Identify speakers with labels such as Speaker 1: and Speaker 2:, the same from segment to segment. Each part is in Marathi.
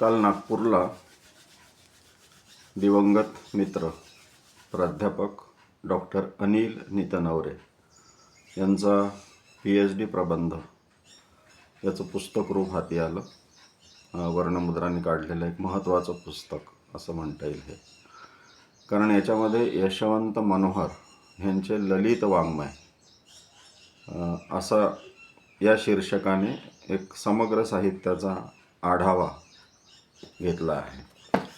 Speaker 1: काल नागपूरला दिवंगत मित्र प्राध्यापक डॉक्टर अनिल नितनवरे यांचा पी एच डी प्रबंध याचं पुस्तक रूप हाती आलं. वर्णमुद्राने काढलेलं एक महत्त्वाचं पुस्तक असं म्हणता येईल हे. कारण याच्यामध्ये यशवंत मनोहर यांचे ललित वाङ्मय असा या शीर्षकाने एक समग्र साहित्याचा आढावा घेतला आहे.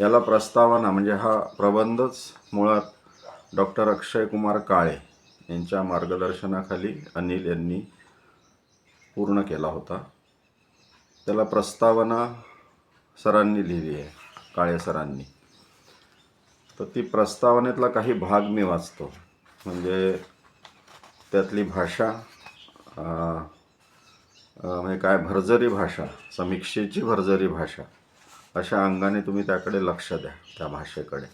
Speaker 1: याला प्रस्तावना म्हणजे हा प्रबंधच मुळात डॉक्टर अक्षय कुमार काळे यांच्या मार्गदर्शनाखाली अनिल यांनी पूर्ण केला होता. त्याला प्रस्तावना सरांनी लिहिली आहे काळे सरांनी. तर ती प्रस्तावनेतला काही भाग मी वाचतो. म्हणजे त्यातली भाषा म्हणजे काय भरजरी भाषा समीक्षेची भरजरी भाषा. अशा अंगाने तुम्ही त्याकडे लक्ष द्या त्या भाषेकडे.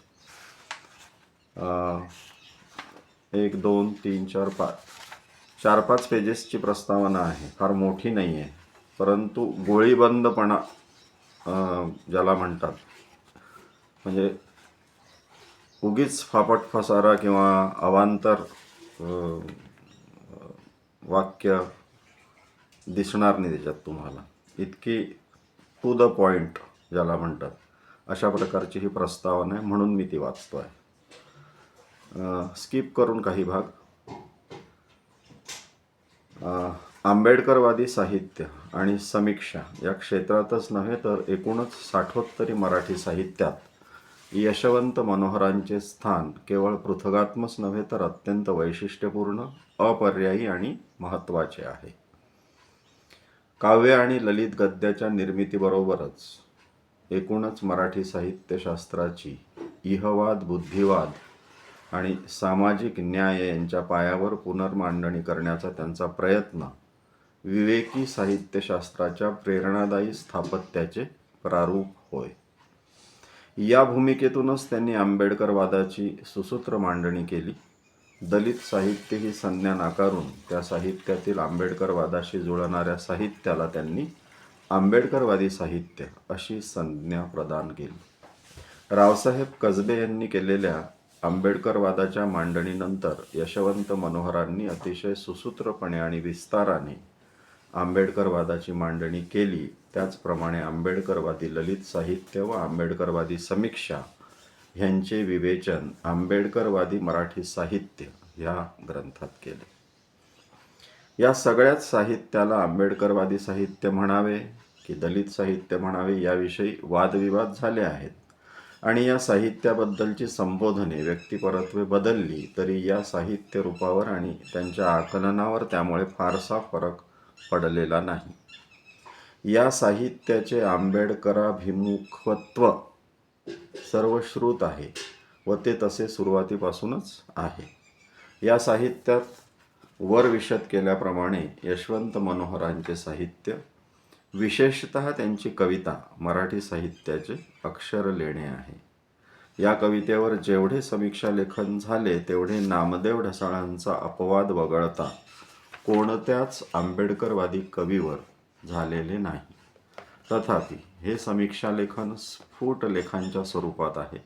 Speaker 1: एक दोन तीन चार पाच चार पाच पेजेसची प्रस्तावना आहे. फार मोठी नाही आहे परंतु गोळीबंदपणा ज्याला म्हणतात. म्हणजे उगीच फापट फसारा किंवा अवांतर वाक्य दिसणार नाही त्याच्यात तुम्हाला. इतकी टू द पॉईंट ज्याला म्हणतात. अशा प्रकारची ही प्रस्तावना आहे म्हणून मी ती वाचतो आहे स्किप करून काही भाग. आंबेडकरवादी साहित्य आणि समीक्षा या क्षेत्रातच नव्हे तर एकूणच साठोत्तरी मराठी साहित्यात यशवंत मनोहरांचे स्थान केवळ पृथगात्मच नव्हे तर अत्यंत वैशिष्ट्यपूर्ण अपर्यायी आणि महत्त्वाचे आहे. काव्य आणि ललित गद्याच्या निर्मितीबरोबरच एकूणच मराठी साहित्यशास्त्राची इहवाद बुद्धिवाद आणि सामाजिक न्याय यांच्या पायावर पुनर्मांडणी करण्याचा त्यांचा प्रयत्न विवेकी साहित्यशास्त्राच्या प्रेरणादायी स्थापत्याचे प्रारूप होय. या भूमिकेतूनच त्यांनी आंबेडकरवादाची सुसूत्र मांडणी केली. दलित साहित्य ही संज्ञा नाकारून त्या साहित्यातील आंबेडकरवादाशी जुळणाऱ्या साहित्याला त्यांनी आंबेडकरवादी साहित्य अशी संज्ञा प्रदान केली. रावसाहेब कसबे यांनी केलेल्या आंबेडकरवादाच्या मांडणीनंतर यशवंत मनोहरांनी अतिशय सुसूत्रपणे आणि विस्ताराने आंबेडकरवादाची मांडणी केली. त्याचप्रमाणे आंबेडकरवादी ललित साहित्य व आंबेडकरवादी समीक्षा ह्यांचे विवेचन आंबेडकरवादी मराठी साहित्य ह्या ग्रंथात केले. या सगळ्याच साहित्याला आंबेडकरवादी साहित्य म्हणावे की दलित साहित्य म्हणावे याविषयी वादविवाद झाले आहेत. आणि या साहित्याबद्दलची संबोधने व्यक्तिपरत्वे बदलली तरी या साहित्य रूपावर आणि त्यांच्या आकलनावर त्यामुळे फारसा फरक पडलेला नाही. या साहित्याचे आंबेडकराभिमुखत्व सर्वश्रुत आहे व ते तसे सुरुवातीपासूनच आहे. या साहित्यात वर विशद केल्याप्रमाणे यशवंत मनोहरांचे साहित्य विशेषत त्यांची कविता मराठी साहित्याचे अक्षर लेणे आहे. या कवितेवर जेवढे समीक्षा लेखन झाले तेवढे नामदेव ढसाळांचा अपवाद वगळता कोणत्याच आंबेडकरवादी कवीवर झालेले नाही. तथापि हे समीक्षा लेखन स्फुट लेखांच्या स्वरूपात आहे.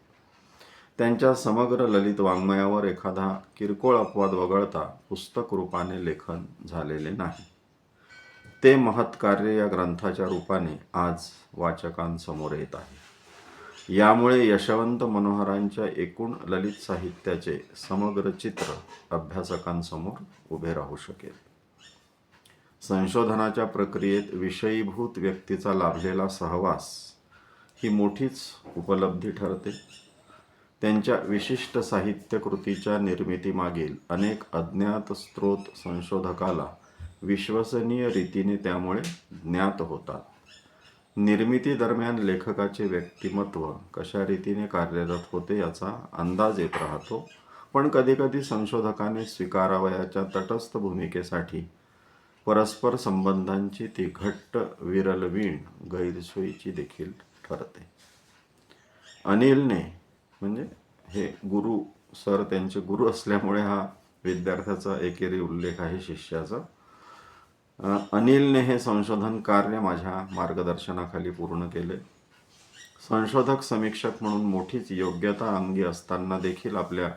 Speaker 1: त्यांच्या समग्र ललित वाङ्मयावर एखादा किरकोळ अपवाद वगळता पुस्तक रूपाने लेखन झालेले नाही. ते महत्कार्य या ग्रंथाच्या रूपाने आज वाचकांसमोर येत आहे. यामुळे यशवंत मनोहरांच्या एकूण ललित साहित्याचे समग्र चित्र अभ्यासकांसमोर उभे राहू शकेल. संशोधनाच्या प्रक्रियेत विषयीभूत व्यक्तीचा लाभलेला सहवास ही मोठीच उपलब्धी ठरते. त्यांच्या विशिष्ट साहित्य कृतीच्या निर्मितीमागील अनेक अज्ञात स्रोत संशोधकाला विश्वसनीय रीतीने त्यामुळे ज्ञात होतात. निर्मिती दरम्यान लेखकाचे व्यक्तिमत्व कशा रीतीने कार्यरत होते याचा अंदाज येत राहतो पण कधीकधी संशोधकाने स्वीकारावयाच्या तटस्थ भूमिकेसाठी परस्पर संबंधांची ती घट्ट विरलवीण गैरसोयीची देखील ठरते. अनिलने म्हणजे हे गुरु सर त्यांचे गुरु असल्यामुळे हा विद्यार्थ्याचा एकेरी उल्लेख आहे शिष्याचा. अनिलने हे संशोधन कार्य माझ्या मार्गदर्शनाखाली पूर्ण केले. संशोधक समीक्षक म्हणून मोठीच योग्यता अंगी असताना देखील आपल्या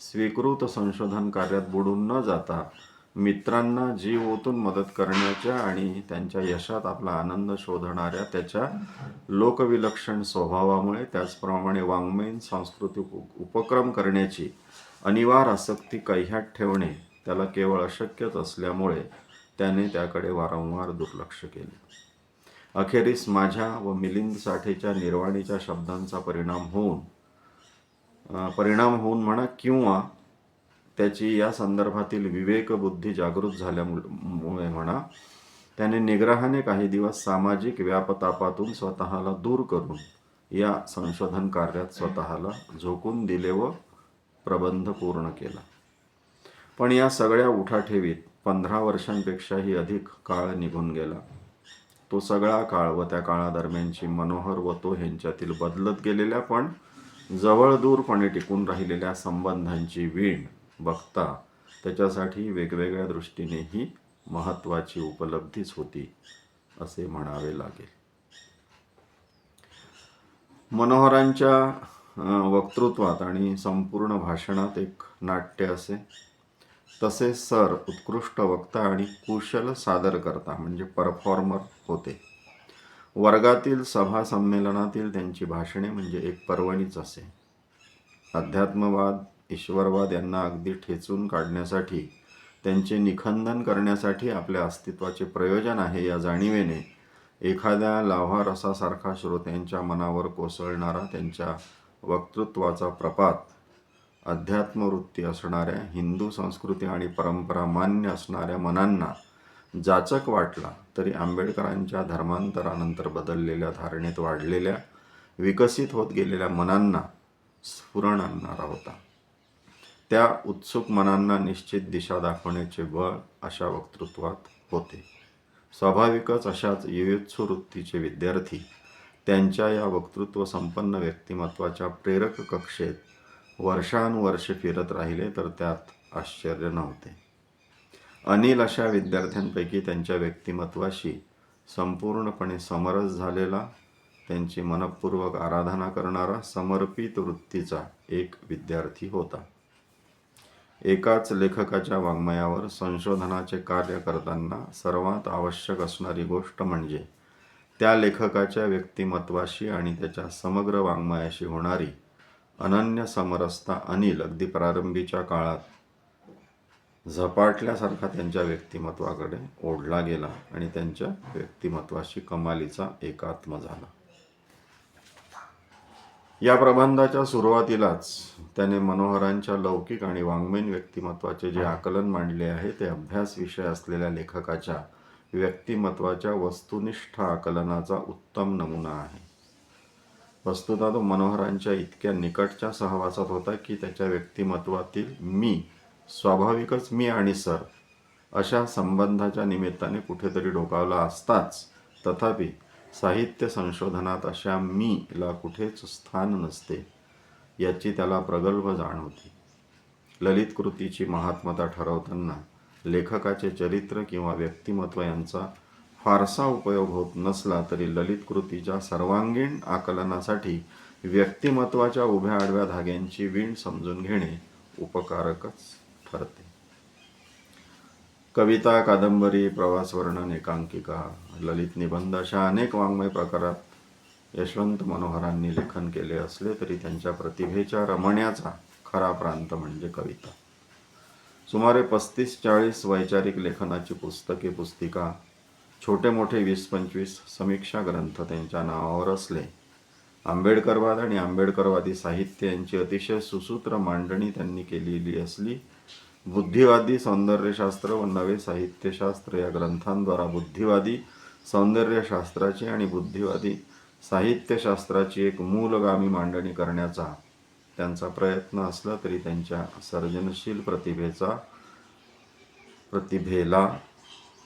Speaker 1: स्वीकृत संशोधन कार्यात बुडून न जाता मित्रांना जीव ओतून मदत करण्याच्या आणि त्यांच्या यशात आपला आनंद शोधणाऱ्या त्याच्या लोकविलक्षण स्वभावामुळे त्याचप्रमाणे वाङ्मयीन सांस्कृतिक उप- उपक्रम करण्याची अनिवार्य आसक्ती कह्यात ठेवणे त्याला केवळ अशक्यच असल्यामुळे त्याने त्याकडे वारंवार दुर्लक्ष केले. अखेरीस माझ्या व मिलिंद साठेच्या निर्वाणीच्या शब्दांचा परिणाम होऊन परिणाम होऊन म्हणा किंवा त्याची या संदर्भातील विवेकबुद्धी जागृत झाल्यामुळे म्हणा त्याने निग्रहाने काही दिवस सामाजिक व्यापतापातून स्वतःला दूर करून या संशोधन कार्यात स्वतःला झोकून दिले व प्रबंध पूर्ण केला. पण या सगळ्या उठाठेवीत पंधरा वर्षांपेक्षाही अधिक काळ निघून गेला. तो सगळा काळ व त्या काळादरम्यानची मनोहर व तो ह्यांच्यातील बदलत गेलेल्या पण जवळ दूरपणे टिकून राहिलेल्या संबंधांची वीण बघता त्याच्यासाठी वेगवेगळ्या दृष्टीने ही महत्त्वाची उपलब्धीच होती असे म्हणावे लागेल. मनोहरांच्या वक्तृत्वात आणि संपूर्ण भाषणात एक नाट्य असे. तसे सर उत्कृष्ट वक्ता आणि कुशल सादरकर्ता म्हणजे परफॉर्मर होते. वर्गातील सभा संमेलनातील त्यांची भाषणे म्हणजे एक पर्वणीच असे. अध्यात्मवाद ईश्वरवाद यांना अगदी ठेचून काढण्यासाठी त्यांचे निखंदन करण्यासाठी आपल्या अस्तित्वाचे प्रयोजन आहे या जाणीवेने एखाद्या लाव्हा रसासारखा श्रोत्यांच्या मनावर कोसळणारा त्यांच्या वक्तृत्वाचा प्रपात अध्यात्मवृत्ती असणाऱ्या हिंदू संस्कृती आणि परंपरा मान्य असणाऱ्या मनांना जाचक वाटला तरी आंबेडकरांच्या धर्मांतरानंतर बदललेल्या धारणेत वाढलेल्या विकसित होत गेलेल्या मनांना स्फुरण आणणारा होता त्या उत्सुक मनांना निश्चित दिशा दाखवण्याचे बळ अशा वक्तृत्वात होते. स्वाभाविकच अशाच युयुत्सु वृत्तीचे विद्यार्थी त्यांच्या या वक्तृत्व संपन्न व्यक्तिमत्वाच्या प्रेरक कक्षेत वर्षानुवर्षे फिरत राहिले तर त्यात आश्चर्य नव्हते. अनिल अशा विद्यार्थ्यांपैकी त्यांच्या व्यक्तिमत्वाशी संपूर्णपणे समरस झालेला त्यांची मनपूर्वक आराधना करणारा समर्पित वृत्तीचा एक विद्यार्थी होता. एकाच लेखकाच्या वाङ्मयावर संशोधनाचे कार्य करताना सर्वात आवश्यक असणारी गोष्ट म्हणजे त्या लेखकाच्या व्यक्तिमत्वाशी आणि त्याच्या समग्र वाङ्मयाशी होणारी अनन्य समरसता अनिल अगदी प्रारंभीच्या काळात झपाटल्यासारखा त्यांच्या व्यक्तिमत्वाकडे ओढला गेला आणि त्यांच्या व्यक्तिमत्वाशी कमालीचा एकात्म झाला. या प्रबंधाच्या सुरुवातीलाच त्याने मनोहरांच्या लौकिक आणि वाङ्मयीन व्यक्तिमत्वाचे जे आकलन मांडले आहे ते अभ्यास विषय असलेल्या लेखकाच्या व्यक्तिमत्वाच्या वस्तुनिष्ठ आकलनाचा उत्तम नमुना आहे. वस्तुतः तो मनोहरांच्या इतक्या निकटच्या सहवासात होता की त्याच्या व्यक्तिमत्वातील मी स्वाभाविकच मी आणि सर अशा संबंधाच्या निमित्ताने कुठेतरी डोकावला असताच तथापि साहित्य संशोधनात अशा मीला कुठेच स्थान नसते याची त्याला प्रगल्भ जाण होती. ललित कृतीची महात्मता ठरवताना लेखकाचे चरित्र किंवा व्यक्तिमत्व यांचा फारसा उपयोग होत नसला तरी ललित कृतीच्या सर्वांगीण आकलनासाठी व्यक्तिमत्वाच्या उभ्या आडव्या धाग्यांची वीण समजून घेणे उपकारकच ठरते. कविता कादंबरी प्रवास वर्णन एकांकिका ललित निबंध अशा अनेक वाङ्मय प्रकारात यशवंत मनोहरांनी लेखन केले असले तरी त्यांच्या प्रतिभेच्या रमण्याचा खरा प्रांत म्हणजे कविता. सुमारे पस्तीस चाळीस वैचारिक लेखनाची पुस्तके पुस्तिका छोटे मोठे वीस पंचवीस समीक्षा ग्रंथ त्यांच्या नावावर असले. आंबेडकरवाद आणि आंबेडकरवादी साहित्य यांची अतिशय सुसूत्र मांडणी त्यांनी केलेली असली बुद्धिवादी सौंदर्यशास्त्र व नवे साहित्यशास्त्र या ग्रंथांद्वारा बुद्धिवादी सौंदर्यशास्त्राची आणि बुद्धिवादी साहित्यशास्त्राची एक मूलगामी मांडणी करण्याचा त्यांचा प्रयत्न असला तरी त्यांच्या सर्जनशील प्रतिभेचा प्रतिभेला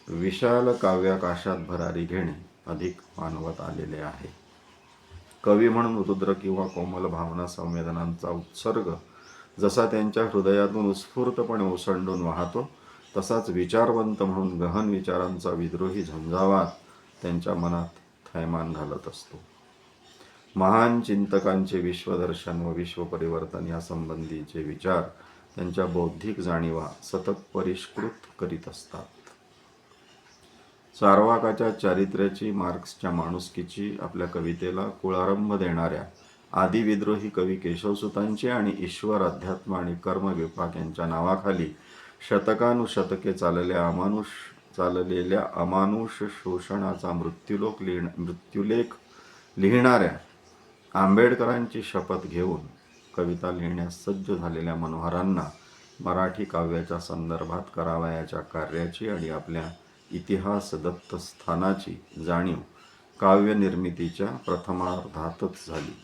Speaker 1: विशाल काव्याकाशात भरारी घेणे अधिक मानवत आलेले आहे. कवी म्हणून रुद्र किंवा कोमल भावना संवेदनांचा उत्सर्ग जसा त्यांच्या हृदयातून उत्स्फूर्तपणे ओसंडून वाहतो तसाच विचारवंत म्हणून गहन विचारांचा विद्रोही झंझावात त्यांच्या मनात थैमान घालत असतो. महान चिंतकांचे विश्वदर्शन व विश्वपरिवर्तन परिवर्तन यासंबंधीचे विचार त्यांच्या बौद्धिक जाणीवा सतत परिष्कृत करीत असतात. चारवाकाच्या चारित्र्याची मार्क्सच्या माणुसकीची आपल्या कवितेला कुळारंभ देणाऱ्या आदिविद्रोही कवी केशवसुतांचे आणि ईश्वर अध्यात्म आणि कर्म विपाक यांच्या नावाखाली शतकानुशतके चाललेल्या अमानुष चाललेल्या अमानुष शोषणाचा मृत्यूलोक लिहिण मृत्युलेख लिहिणाऱ्या आंबेडकरांची शपथ घेऊन कविता लिहिण्यास सज्ज झालेल्या मनोहरांना मराठी काव्याच्या संदर्भात करावयाच्या कार्याची आणि आपल्या इतिहास दत्त स्थानाची जाणीव काव्यनिर्मितीच्या प्रथमार्धातच झाली.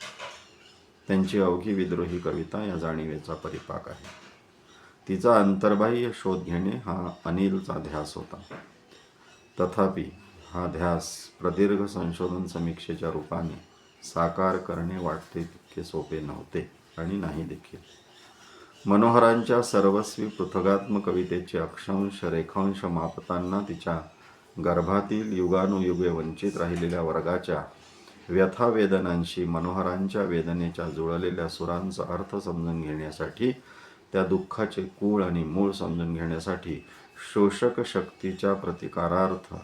Speaker 1: त्यांची अवघी विद्रोही कविता या जाणीवेचा परिपाक आहे. तिचा अंतर्बाह्य शोध घेणे हा अनिलचा ध्यास होता. तथापि हा ध्यास प्रदीर्घ संशोधन समीक्षेच्या रूपाने साकार करणे वाटते तितके सोपे नव्हते आणि नाही देखील. मनोहरांच्या सर्वस्वी पृथगात्म कवितेचे अक्षांश रेखांश मापताना तिच्या गर्भातील युगानुयुगे वंचित राहिलेल्या वर्गाच्या व्यथावेदनांशी मनोहरांच्या वेदनेच्या जुळलेल्या सुरांचा अर्थ समजून घेण्यासाठी त्या दुःखाचे कूळ आणि मूळ समजून घेण्यासाठी शोषक शक्तीच्या प्रतिकारार्थ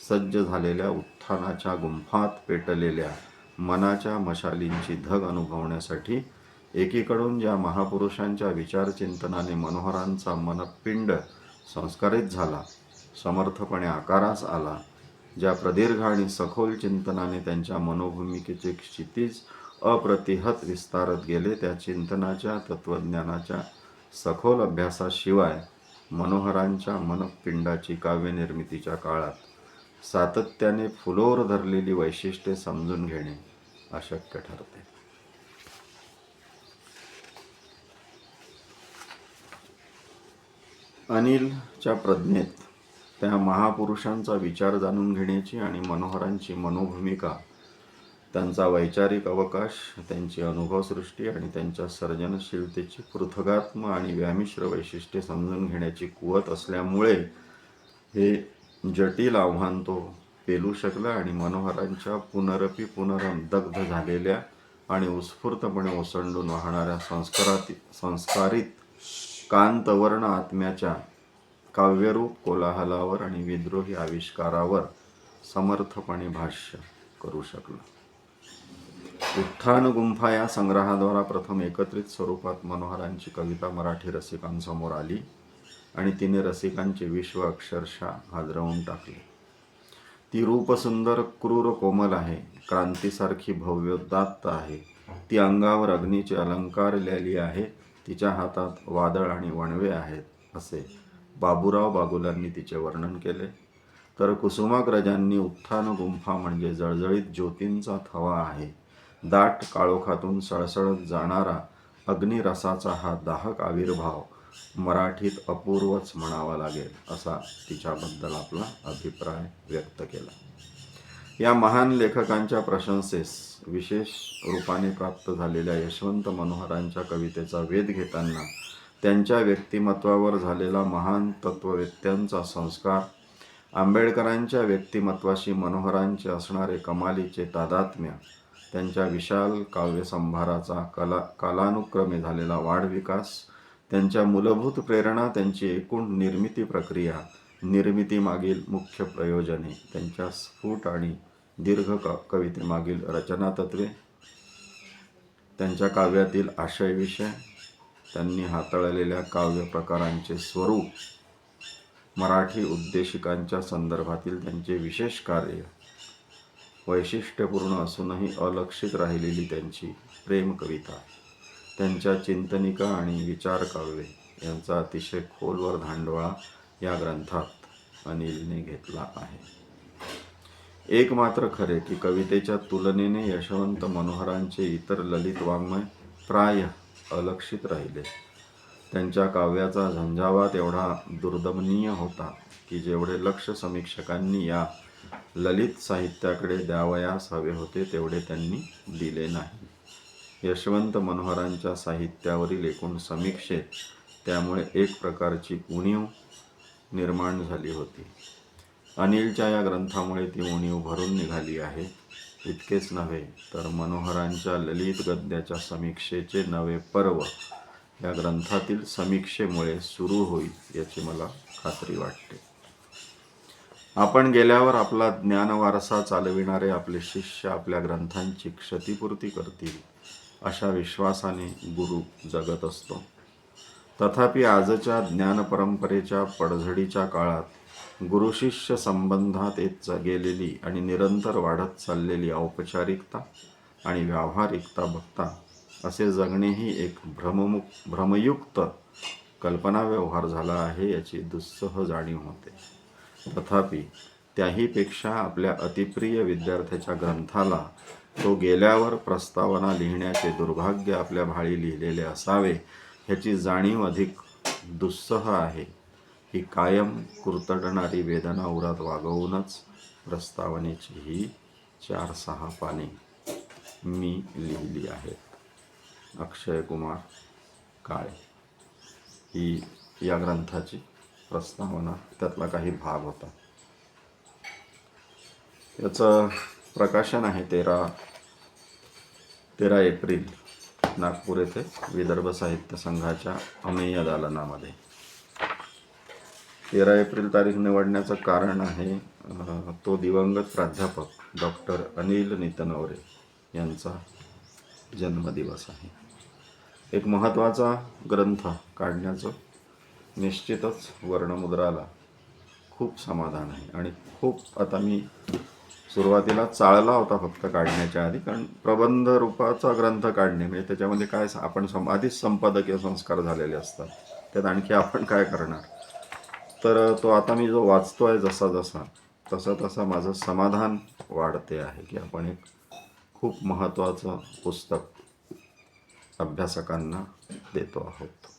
Speaker 1: सज्ज झालेल्या उत्थानाच्या गुंफात पेटलेल्या मनाच्या मशालींची धग अनुभवण्यासाठी एकीकडून ज्या महापुरुषांच्या विचारचिंतनाने मनोहरांचा मनपिंड संस्कारित झाला समर्थपणे आकारास आला ज्या प्रदीर्घ आणि सखोल चिंतनाने त्यांच्या मनोभूमिकेचे क्षितिज अप्रतिहत विस्तारत गेले त्या चिंतनाच्या तत्त्वज्ञानाच्या सखोल अभ्यासाशिवाय मनोहरांच्या मनपिंडाची काव्यनिर्मितीच्या काळात सातत्याने फुलोर धरलेली वैशिष्ट्ये समजून घेणे अशक्य ठरते. अनिलच्या प्रज्ञेत त्या महापुरुषांचा विचार जाणून घेण्याची आणि मनोहरांची मनोभूमिका त्यांचा वैचारिक अवकाश त्यांची अनुभवसृष्टी आणि त्यांच्या सर्जनशीलतेची पृथगात्म आणि व्यामिश्र वैशिष्ट्ये समजून घेण्याची कुवत असल्यामुळे हे जटिल आव्हान तो पेलू शकला आणि मनोहरांच्या पुनरपी पुनरम दग्ध झालेल्या आणि उत्स्फूर्तपणे ओसंडून वाहणाऱ्या संस्कारात संस्कारित कांतवर्ण आत्म्याच्या काव्यरूप कोलाहलावर आणि विद्रोही आविष्कारावर समर्थपणे भाष्य करू शकला. उत्थान गुंफा या संग्रहाद्वारा प्रथम एकत्रित स्वरूपात मनोहरांची कविता मराठी रसिकांसमोर आली आणि तिने रसिकांचे विश्व अक्षरशः हादरवून टाकले. ती रूपसुंदर क्रूर कोमल आहे क्रांतीसारखी भव्योदात्त आहे. ती अंगावर अग्नीचे अलंकार लिहिली आहे तिच्या हातात वादळ आणि वणवे आहेत असे बाबूराव बागुलांनी तिचे वर्णन केले. तर कुसुमाग्रजांनी उत्थान गुंफा म्हणजे जळजळीत ज्योतींचा थवा आहे. दाट काळोखातून सळसळत जाणारा अग्निरसाचा हा दाहक आविर्भाव मराठीत अपूर्वच म्हणावा लागेल असा तिच्याबद्दल आपला अभिप्राय व्यक्त केला. या महान लेखकांच्या प्रशंसेस विशेष रूपाने प्राप्त झालेल्या यशवंत मनोहरांच्या कवितेचा वेध घेताना त्यांच्या व्यक्तिमत्वावर झालेला महान तत्ववेत्यांचा संस्कार आंबेडकरांच्या व्यक्तिमत्वाशी मनोहरांचे असणारे कमालीचे तादात्म्य त्यांच्या विशाल काव्यसंभाराचा कला कालानुक्रमे झालेला वाढविकास त्यांच्या मूलभूत प्रेरणा त्यांची एकूण निर्मिती प्रक्रिया निर्मितीमागील मुख्य प्रयोजने त्यांच्या स्फुट आणि दीर्घ क कवितेमागील रचनातत्वे त्यांच्या काव्यातील आशय विषय त्यांनी हाताळलेल्या काव्य प्रकारांचे स्वरूप मराठी उद्देशिकांच्या संदर्भातील त्यांचे विशेष कार्य वैशिष्ट्यपूर्ण असूनही अलक्षित राहिलेली त्यांची प्रेम कविता त्यांच्या चिंतनिका आणि विचार काव्ये यांचा अतिशय खोलवर धांडोळा या ग्रंथात अनिलने घेतला आहे. एक मात्र खरे की कवितेच्या तुलनेने यशवंत मनोहरांचे इतर ललित वाङ्मय प्राय अलक्षित राहिले. त्यांच्या काव्याचा झंझावात एवढा दुर्दमनीय होता की जेवढे लक्ष समीक्षकांनी या ललित साहित्याकडे द्यावयास हवे होते तेवढे त्यांनी दिले नाही. यशवंत मनोहरांच्या साहित्यावरील एकूण समीक्षेत त्यामुळे एक प्रकारची उणीव निर्माण झाली होती. अनिलच्या या ग्रंथामुळे ती उणीव भरून निघाली आहे. इतकेच नव्हे तर मनोहरांच्या ललित गद्याच्या समीक्षेचे नवे पर्व या ग्रंथातील समीक्षेमुळे सुरू होईल याची मला खात्री वाटते. आपण गेल्यावर आपला ज्ञानवारसा चालविणारे आपले शिष्य आपल्या ग्रंथांची क्षतिपूर्ती करतील अशा विश्वासाने गुरु जगत असतो. तथापि आजच्या ज्ञानपरंपरेच्या पडझडीच्या काळात गुरुशिष्य संबंधात येत गेलेली आणि निरंतर वाढत चाललेली औपचारिकता आणि व्यावहारिकता बघता असे जगणेही एक भ्रममुक भ्रमयुक्त कल्पनाव्यवहार झाला आहे याची दुस्सह जाणीव होते. तथापि त्याहीपेक्षा आपल्या अतिप्रिय विद्यार्थ्याच्या ग्रंथाला तो गेल्यावर प्रस्तावना लिहिण्याचे दुर्भाग्य आपल्या भाळी लिहिलेले असावे ह्याची जाणीव अधिक दुस्सह आहे. ही कायम कुरतडणारी वेदना उरात वागवूनच प्रस्तावनेची ही चार सहा पाने मी लिहिली आहेत. अक्षय कुमार काळे. ही या ग्रंथाची प्रस्तावना त्यातला काही भाग होता. याचं प्रकाशन आहे तेरा तेरा एप्रिल नागपूर येथे विदर्भ साहित्य संघाच्या अमेय दालनामध्ये. तेरा एप्रिल तारीख निवडण्याचं कारण आहे तो दिवंगत प्राध्यापक डॉक्टर अनिल नितनवरे यांचा जन्मदिवस आहे. एक महत्त्वाचा ग्रंथ काढण्याचं निश्चितच वर्णमुद्राला खूप समाधान आहे. आणि खूप आता मी सुरुवातीला चाळला होता फक्त काढण्याच्या आधी कारण प्रबंध रूपाचा ग्रंथ काढणे म्हणजे त्याच्यामध्ये काय स- आपण सं आधीच संपादकीय संस्कार झालेले असतात. त्यात आणखी आपण काय करणार? तर तो आता मी जो वाचतो आहे जसा जसा तसा तसा माझं समाधान वाढते आहे की आपण एक खूप महत्त्वाचं पुस्तक अभ्यासकांना देतो आहोत.